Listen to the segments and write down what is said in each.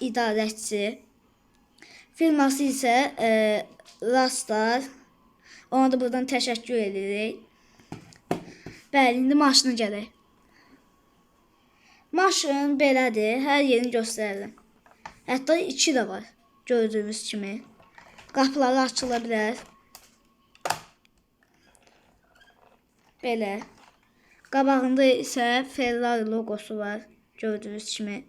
idarəçisi. Firması isə e, Rastar. Ona da buradan təşəkkür edirik. Bəli, indi maşına gələk. Maşın belədir, hər yerini göstərirəm. Hətta içi də var, gördüyünüz kimi. Qapıları açıla bilər. Belə. Qabağında isə Ferrari logosu var, gördüyünüz kimi.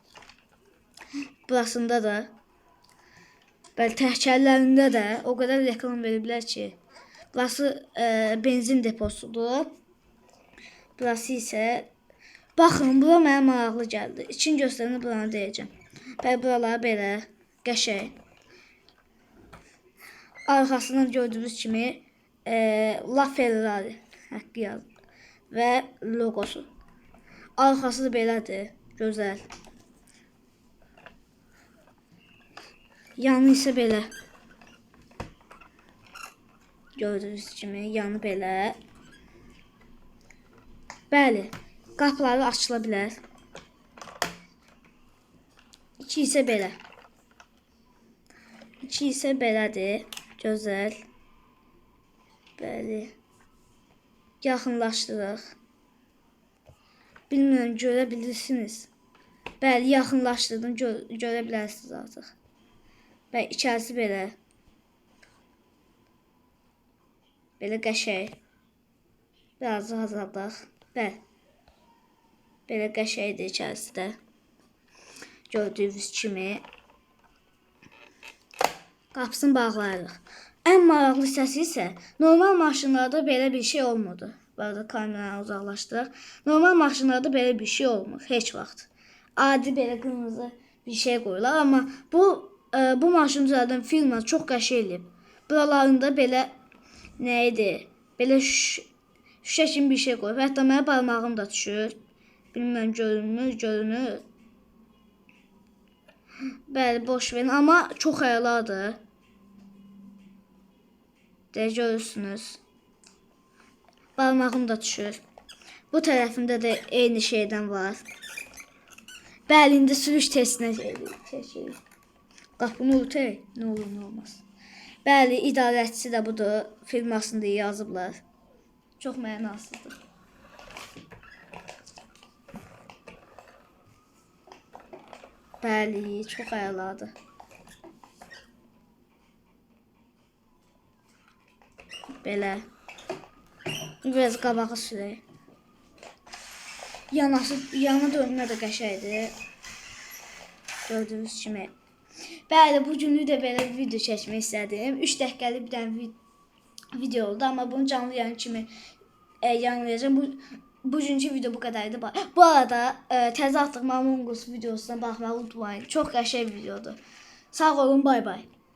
Burasında da Bəli, təhkərlərində də o qədər reklam veriblər ki, burası e, benzin deposudur. Burası isə baxın, bura mənə maraqlı gəldi. İçin göstərini buranı deyəcəm. Bəli, buralar belə qəşəng. Arxasından gördüyünüz kimi e, La Ferrari haqqı yazılıb və logosu. Arxası belədir, gözəl. Yanı isə belə. Gördüyünüz kimi yanı belə. Bəli, qapıları açıla bilər. İçi isə belə. İçi isə belədir. Gözəl. Bəli. Yaxınlaşdıraq. Bilmirəm, görə bilirsiniz. Bəli, yaxınlaşdırdım, gö görə bilərsiniz artıq. Və içərisi belə. Belə qəşəng. Biraz azaldaq. Bəli. Belə qəşəngdir içərisi də. Gördüyünüz kimi. Qapısını bağlayırıq. Ən maraqlı hissəsi isə normal maşınlarda belə bir şey olmurdu. Bu arada kameranı uzaqlaşdıraq. Normal maşınlarda belə bir şey olmur heç vaxt. Adi belə qırmızı bir şey qoyurlar, amma bu e, bu düzəldən firma çox qəşəng eləyib. Buralarında belə nə idi? Belə şüş- şüşə bir şey qoyub. Hətta mənim barmağım da düşür. Bilmirəm görünmür, görünür. Bəli, boş verin, amma çox əladır. De görürsünüz. Barmağım da düşür. Bu tərəfində də eyni şeydən var. Bəli, indi sürüş testinə çəkirik. Qapını örtək, nə olur, nə olmaz. Bəli, idarəçisi də budur. Firmasında yazıblar. Çox mənasızdır. Bəli, çox əladır. Belə. Biraz qabağı sürək. Yanası, yana dönmə də qəşəngdir. Gördüyünüz kimi. Bəli, bu günlük də belə bir video çəkmək istədim. 3 dəqiqəlik bir dənə vi- video oldu, amma bunu canlı yayın kimi e, yayınlayacağım. Bu bugünkü video bu qədər idi. Bu arada e, təzə atdığım Among Us videosuna baxmağı unutmayın. Çox qəşəng videodur. Sağ olun, bay bay.